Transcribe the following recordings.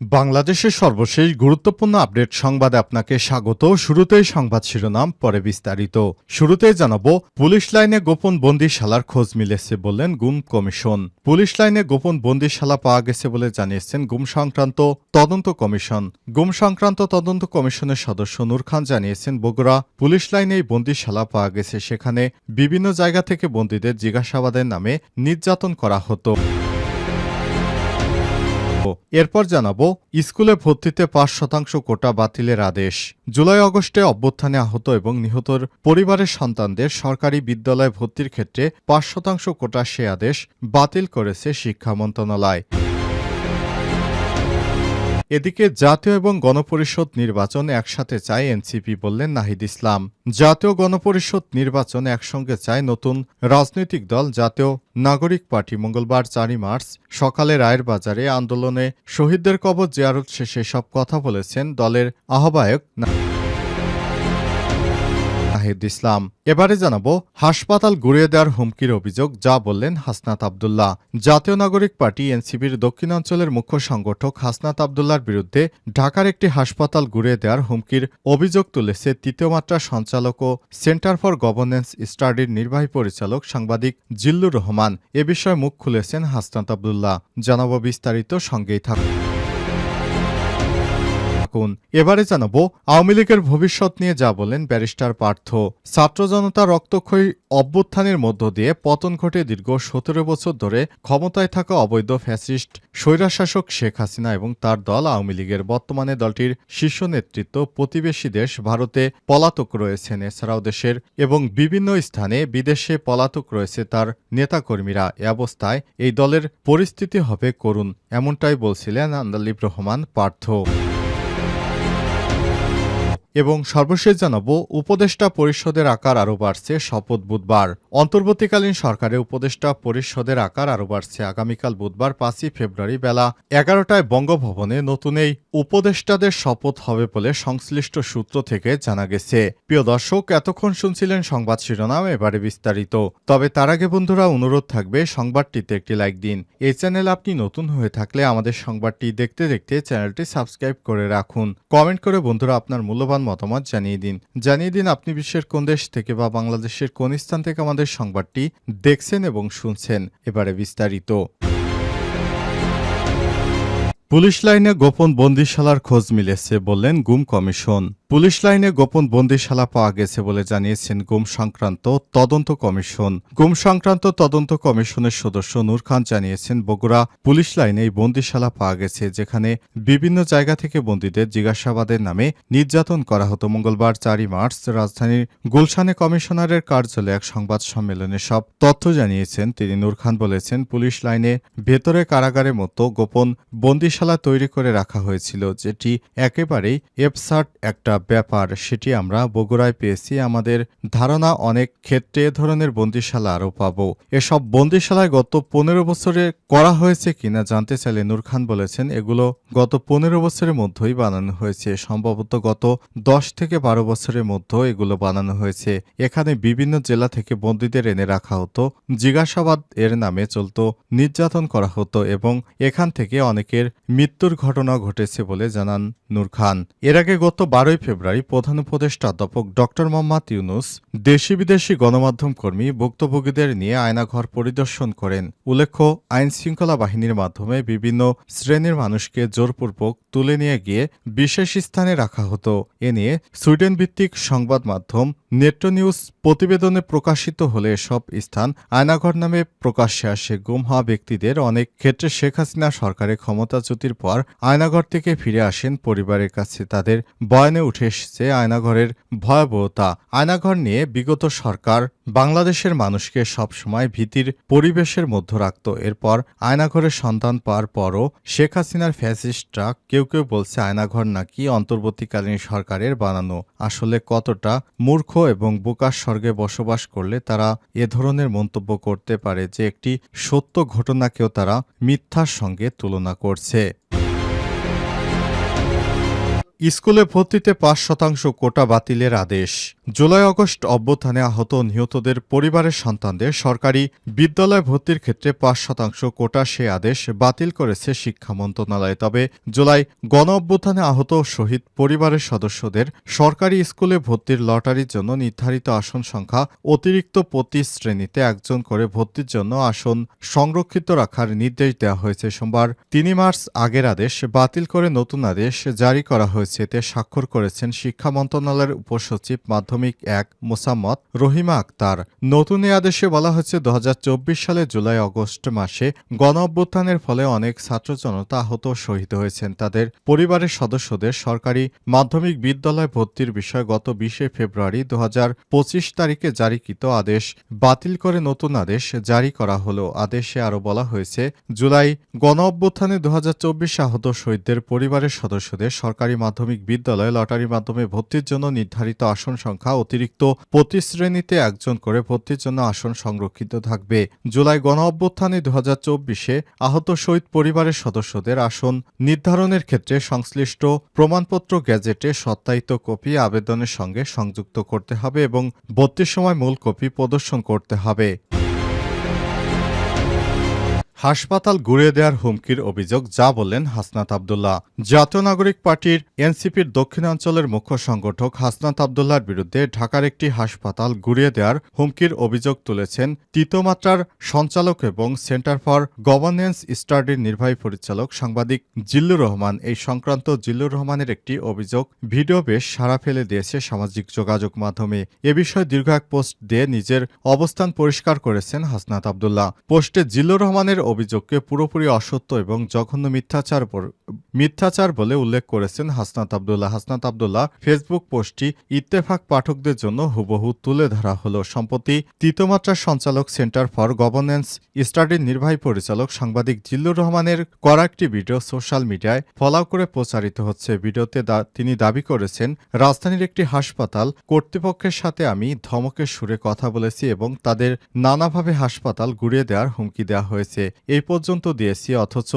বাংলাদেশের সর্বশেষ গুরুত্বপূর্ণ আপডেট সংবাদে আপনাকে স্বাগত। শুরুতেই সংবাদ শিরোনাম, পরে বিস্তারিত। শুরুতেই জানাব, পুলিশ লাইনে গোপন বন্দিশালার খোঁজ মিলেছে বললেন গুম কমিশন। পুলিশ লাইনে গোপন বন্দিশালা পাওয়া গেছে বলে জানিয়েছেন গুম সংক্রান্ত তদন্ত কমিশন। গুম সংক্রান্ত তদন্ত কমিশনের সদস্য নূর খান জানিয়েছেন, বগুড়া পুলিশ লাইনে এই বন্দিশালা পাওয়া গেছে। সেখানে বিভিন্ন জায়গা থেকে বন্দীদের জিজ্ঞাসাবাদের নামে নির্যাতন করা হতো। এরপর জানাব, স্কুলে ভর্তিতে পাঁচ শতাংশ কোটা বাতিলের আদেশ। জুলাই অগস্টে অভ্যুত্থানে আহত এবং নিহতর পরিবারের সন্তানদের সরকারি বিদ্যালয়ে ভর্তির ক্ষেত্রে পাঁচ শতাংশ কোটা সে আদেশ বাতিল করেছে শিক্ষা মন্ত্রণালয়। এদিকে জাতীয় এবং গণপরিষদ নির্বাচন একসাথে চায় এনসিপি বললেন নাহিদ ইসলাম। জাতীয় গণপরিষদ নির্বাচন একসঙ্গে চায় নতুন রাজনৈতিক দল, জাতীয় নাগরিক পার্টি। মঙ্গলবার চারই মার্চ সকালে রায়ের বাজারে আন্দোলনে শহীদদের কবর জিয়ারত শেষে সব কথা বলেছেন দলের আহ্বায়ক না- নাহিদ ইসলাম। এবারে জানাব, হাসপাতাল গুড়িয়ে দেওয়ার হুমকির অভিযোগ, যা বললেন হাসনাত আবদুল্লাহ। জাতীয় নাগরিক পার্টি এনসিবির দক্ষিণাঞ্চলের মুখ্য সংগঠক হাসনাত আবদুল্লার বিরুদ্ধে ঢাকার একটি হাসপাতাল গুড়িয়ে দেওয়ার হুমকির অভিযোগ তুলেছে তৃতীয় মাত্রা সঞ্চালক ও সেন্টার ফর গভর্নেন্স স্টাডির নির্বাহী পরিচালক সাংবাদিক জিল্লুর রহমান। এ বিষয়ে মুখ খুলেছেন হাসনাত আবদুল্লাহ। জানাব বিস্তারিত, সঙ্গেই থাকুন। থাকুন। এবারে জানাব, আওয়ামী লীগের ভবিষ্যৎ নিয়ে যা বলেন ব্যারিস্টার পার্থ। ছাত্র জনতা রক্তক্ষয়ী অভ্যুত্থানের মধ্য দিয়ে পতন ঘটে দীর্ঘ সতেরো বছর ধরে ক্ষমতায় থাকা অবৈধ ফ্যাসিস্ট স্বৈরাশাসক শেখ হাসিনা এবং তার দল আওয়ামী লীগের বর্তমানে দলটির শীর্ষ নেতৃত্ব প্রতিবেশী দেশ ভারতে পলাতক রয়েছেন। এছাড়াও দেশের এবং বিভিন্ন স্থানে বিদেশে পলাতক রয়েছে তার নেতাকর্মীরা। এ অবস্থায় এই দলের পরিস্থিতি হবে করুণ, এমনটাই বলছিলেন আন্দালিব রহমান পার্থ। এবং সর্বশেষ জানাব, উপদেষ্টা পরিষদের আকার আরও বাড়ছে শপথ বুধবার। অন্তর্বর্তীকালীন সরকারে উপদেষ্টা পরিষদের আকার আরও বাড়ছে। আগামীকাল বুধবার পাঁচই ফেব্রুয়ারি বেলা এগারোটায় বঙ্গভবনে নতুন এই উপদেষ্টাদের শপথ হবে বলে সংশ্লিষ্ট সূত্র থেকে জানা গেছে। প্রিয় দর্শক, এতক্ষণ শুনছিলেন সংবাদ শিরোনাম, এবারে বিস্তারিত। তবে তার আগে বন্ধুরা, অনুরোধ থাকবে সংবাদটিতে একটি লাইক দিন। এই চ্যানেল আপনি নতুন হয়ে থাকলে আমাদের সংবাদটি দেখতে দেখতে চ্যানেলটি সাবস্ক্রাইব করে রাখুন। কমেন্ট করে বন্ধুরা, আপনার মূল্যবান মতামত জানিয়ে দিন। জানিয়ে দিন আপনি বিশ্বের কোন দেশ থেকে বা বাংলাদেশের কোন স্থান থেকে আমাদের সংবাদটি দেখছেন এবং শুনছেন। এবারে বিস্তারিত। পুলিশ লাইনে গোপন বন্দিশালার খোঁজ মিলেছে বললেন গুম কমিশন। পুলিশ লাইনে গোপন বন্দিশালা পাওয়া গেছে বলে জানিয়েছেন গুম সংক্রান্ত তদন্ত কমিশন। গুম সংক্রান্ত তদন্ত কমিশনের সদস্য নূর খান জানিয়েছেন, বগুড়া পুলিশ লাইনে এই বন্দিশালা পাওয়া গেছে, যেখানে বিভিন্ন জায়গা থেকে বন্দীদের জিজ্ঞাসাবাদের নামে নির্যাতন করা হতো। মঙ্গলবার চারই মার্চ রাজধানীর গুলশানে কমিশনারের কার্যালয়ে এক সংবাদ সম্মেলনে সব তথ্য জানিয়েছেন। তিনি নূর খান বলেছেন, পুলিশ লাইনে ভেতরে কারাগারের মতো গোপন বন্দিশালা তৈরি করে রাখা হয়েছিল, যেটি একেবারেই এফসার্ট একটা ব্যাপার সেটি আমরা বগুড়ায় পেয়েছি। আমাদের ধারণা অনেক ক্ষেত্রে এ ধরনের বন্দিশালা আরও পাব। এসব বন্দিশালায় গত পনেরো বছরে করা হয়েছে কিনা জানতে চাইলে নূর খান বলেছেন, এগুলো গত পনেরো বছরের মধ্যেই বানানো হয়েছে। সম্ভবত গত দশ থেকে বারো বছরের মধ্যে এগুলো বানানো হয়েছে। এখানে বিভিন্ন জেলা থেকে বন্দীদের এনে রাখা হতো। জিজ্ঞাসাবাদ এর নামে চলত, নির্যাতন করা হতো এবং এখান থেকে অনেকের মৃত্যুর ঘটনা ঘটেছে বলে জানান নূর খান। এর আগে গত বারোই ফেব্রুয়ারি প্রধান উপদেষ্টা অধ্যাপক ড মোহাম্মদ ইউনুস দেশি বিদেশি গণমাধ্যম কর্মী ভুক্তভোগীদের নিয়ে আয়নাঘর পরিদর্শন করেন। উল্লেখ্য, আইন শৃঙ্খলা বাহিনীর মাধ্যমে বিভিন্ন শ্রেণির মানুষকে জোরপূর্বক তুলে নিয়ে গিয়ে বিশেষ স্থানে রাখা হতো। এ নিয়ে সুইডেন ভিত্তিক সংবাদ মাধ্যম নেট্রো নিউজ প্রতিবেদনে প্রকাশিত হলে সব স্থান আয়নাঘর নামে প্রকাশ্যে আসে। গুম হওয়া ব্যক্তিদের অনেক ক্ষেত্রে শেখ হাসিনা সরকারের ক্ষমতাচ্যুতির পর আয়নাঘর থেকে ফিরে আসেন পরিবারের কাছে। তাদের বয়ানে উঠে এসেছে আয়নাঘরের ভয়াবহতা। আয়নাঘর নিয়ে বিগত সরকার বাংলাদেশের মানুষকে সবসময় ভীতির পরিবেশের মধ্যে রাখত। এরপর আয়নাঘরের সন্তান পাওয়ার পরও শেখ হাসিনার ফ্যাসিস্টরা কেউ কেউ বলছে আয়নাঘর নাকি অন্তর্বর্তীকালীন সরকারের বানানো। আসলে কতটা মূর্খ এবং বোকার স্বর্গে বসবাস করলে তারা এ ধরনের মন্তব্য করতে পারে যে একটি সত্য ঘটনাকেও তারা মিথ্যার সঙ্গে তুলনা করছে। স্কুলে ভর্তিতে পাঁচ শতাংশ কোটা বাতিলের আদেশ। জুলাই আগস্ট অভ্যুত্থানে আহত নিহতদের পরিবারের সন্তানদের সরকারি বিদ্যালয় ভর্তির ক্ষেত্রে পাঁচ শতাংশ কোটা সে আদেশ বাতিল করেছে শিক্ষা মন্ত্রণালয়। তবে জুলাই গণ অভ্যুত্থানে আহত শহীদ পরিবারের সদস্যদের সরকারি স্কুলে ভর্তির লটারির জন্য নির্ধারিত আসন সংখ্যা অতিরিক্ত প্রতি শ্রেণীতে একজন করে ভর্তির জন্য আসন সংরক্ষিত রাখার নির্দেশ দেওয়া হয়েছে। সোমবার তিনই মার্চ আগের আদেশ বাতিল করে নতুন আদেশ জারি করা হয়েছে। এতে স্বাক্ষর করেছেন শিক্ষা মন্ত্রণালয়ের উপসচিব মাধ্যমিক এক মোসাম্মদ রহিমা আক্তার। নতুন এই আদেশে বলা হয়েছে দু সালে জুলাই আগস্ট মাসে গণ অভ্যুত্থানের ফলে অনেক ছাত্র জনতা আহত শহীদ হয়েছেন। তাদের পরিবারের সদস্যদের সরকারি মাধ্যমিক বিদ্যালয় ভর্তির বিষয়ে গত বিশে ফেব্রুয়ারি দু হাজার পঁচিশ তারিখে জারিকৃত আদেশ বাতিল করে নতুন আদেশ জারি করা হলো। আদেশে আরও বলা হয়েছে, জুলাই গণ অভ্যুত্থানে দু আহত শহীদদের পরিবারের সদস্যদের সরকারি মাধ্যমিক বিদ্যালয়ে লটারির মাধ্যমে ভর্তির জন্য নির্ধারিত আসন সংখ্যা অতিরিক্ত প্রতি শ্রেণীতে একজন করে ভর্তির জন্য আসন সংরক্ষিত থাকবে। জুলাই গণ অভ্যুত্থানে দু আহত শহীদ পরিবারের সদস্যদের আসন নির্ধারণের ক্ষেত্রে সংশ্লিষ্ট প্রমাণপত্র, গ্যাজেটে সত্যায়িত কপি আবেদনের সঙ্গে সংযুক্ত করতে হবে এবং ভর্তির সময় মূল কপি প্রদর্শন করতে হবে। হাসপাতাল ঘুরিয়ে দেওয়ার হুমকির অভিযোগ, যা বললেন হাসনাত আবদুল্লাহ। জাতীয় নাগরিক পার্টির এনসিপির দক্ষিণাঞ্চলের মুখ্য সংগঠক হাসনাত আবদুল্লাহর বিরুদ্ধে ঢাকার একটি হাসপাতাল ঘুরিয়ে দেওয়ার হুমকির অভিযোগ তুলেছেন তৃতীয়মাত্রার সঞ্চালক এবং সেন্টার ফর গভর্নেন্স স্টাডির নির্বাহী পরিচালক সাংবাদিক জিল্লুর রহমান। এই সংক্রান্ত জিল্লুর রহমানের একটি অভিযোগ, ভিডিও বেশ সাড়া ফেলে দিয়েছে সামাজিক যোগাযোগ মাধ্যমে। এ বিষয়ে দীর্ঘ এক পোস্ট দিয়ে নিজের অবস্থান পরিষ্কার করেছেন হাসনাত আবদুল্লাহ। পোস্টে জিল্লুর রহমানের অভিযোগকে পুরোপুরি অসত্য এবং জঘন্য মিথ্যাচার মিথ্যাচার বলে উল্লেখ করেছেন হাসনাত আবদুল্লাহ। হাসনাত আবদুল্লাহ ফেসবুক পোস্টটি ইত্তেফাক পাঠকদের জন্য হুবহু তুলে ধরা হলো। সম্প্রতি তৃতীয়মাত্রার সঞ্চালক সেন্টার ফর গভর্নেন্স স্টাডির নির্বাহী পরিচালক সাংবাদিক জিল্লুর রহমানের করা একটি ভিডিও সোশ্যাল মিডিয়ায় ফলাও করে প্রচারিত হচ্ছে। ভিডিওতে তিনি দাবি করেছেন, রাজধানীর একটি হাসপাতাল কর্তৃপক্ষের সাথে আমি ধমকের সুরে কথা বলেছি এবং তাদের নানাভাবে হাসপাতাল ঘুরিয়ে দেওয়ার হুমকি দেওয়া হয়েছে। এই পর্যন্ত দিয়েছি, অথচ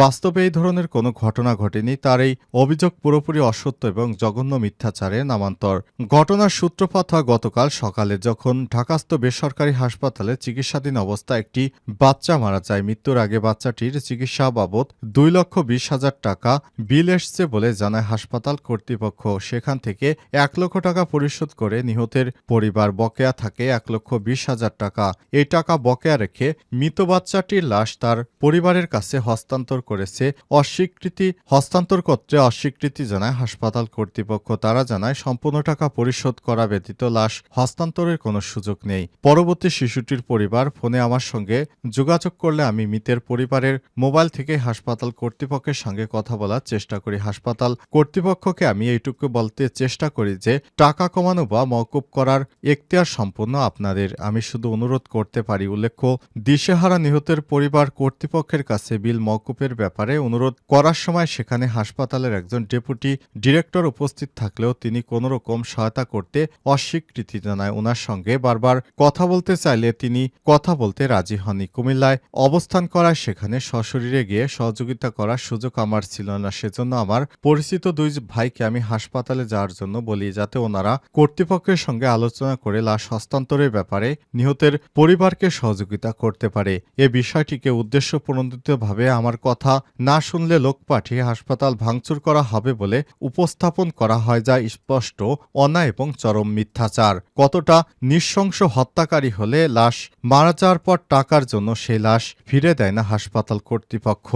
বাস্তবে এই ধরনের কোনো ঘটনা ঘটেনি তার এই অভিযোগ পুরোপুরি অসত্য এবং জঘন্য মিথ্যাচারের নামান্তর। ঘটনার সূত্রপাত হয় গতকাল সকালে যখন ঢাকাস্থ বেসরকারি হাসপাতালে চিকিৎসাধীন অবস্থায় একটি বাচ্চা মারা যায়। মৃত্যুর আগে বাচ্চাটির চিকিৎসা বাবদ দুই লক্ষ বিশ হাজার টাকা বিল এসছে বলে জানায় হাসপাতাল কর্তৃপক্ষ। সেখান থেকে এক লক্ষ টাকা পরিশোধ করে নিহতের পরিবার বকেয়া থাকে এক লক্ষ বিশ হাজার টাকা। এই টাকা বকেয়া রেখে মৃত বাচ্চাটির লাশ তার পরিবারের কাছে হস্তান্তর করেছে। অস্বীকৃতি হস্তান্তর করতে অস্বীকৃতি জানায় হাসপাতাল কর্তৃপক্ষ। তারা জানায়, সম্পূর্ণ টাকা পরিশোধ করা ব্যতীত লাশ হস্তান্তরের কোনো সুযোগ নেই। পরবর্তী শিশুটির পরিবার ফোনে আমার সঙ্গে যোগাযোগ করলে আমি মৃতের পরিবারের মোবাইল থেকে হাসপাতাল কর্তৃপক্ষের সঙ্গে কথা বলার চেষ্টা করি। হাসপাতাল কর্তৃপক্ষকে আমি এইটুকু বলতে চেষ্টা করি যে, টাকা কমানো বা মওকুব করার এখতিয়ার সম্পূর্ণ আপনাদের। আমি শুধু অনুরোধ করতে পারি। উল্লেখ্য, দিশেহারা নিহতের পরিবার কর্তৃপক্ষের কাছে বিল মওকুপের ব্যাপারে অনুরোধ করার সময় সেখানে হাসপাতালের একজন ডেপুটি ডিরেক্টর উপস্থিত থাকলেও তিনি কোনো রকম সহায়তা করতে অস্বীকৃতি জানায় ওনার সঙ্গে। বারবার কথা বলতে চাইলে তিনি কথা বলতে রাজি হননি। কুমিল্লায় অবস্থান করায় সেখানে সশরীরে গিয়ে সহযোগিতা করার সুযোগ আমার ছিল না। সেজন্য আমার পরিচিত দুই ভাইকে আমি হাসপাতালে যাওয়ার জন্য বলি, যাতে ওনারা কর্তৃপক্ষের সঙ্গে আলোচনা করে লাশ হস্তান্তরের ব্যাপারে নিহতের পরিবারকে সহযোগিতা করতে পারে। এ বিষয়টিকে উদ্দেশ্য উদ্দেশ্যপ্রণোদিতভাবে আমার কথা না শুনলে লোক পাঠিয়ে হাসপাতাল ভাঙচুর করা হবে বলে উপস্থাপন করা হয় যা স্পষ্ট অনা এবং চরম মিথ্যাচার। কতটা নিঃশংস হত্যাকারী হলে লাশ, মারা যাওয়ার পর টাকার জন্য সে লাশ ফিরে দেয় না হাসপাতাল কর্তৃপক্ষ।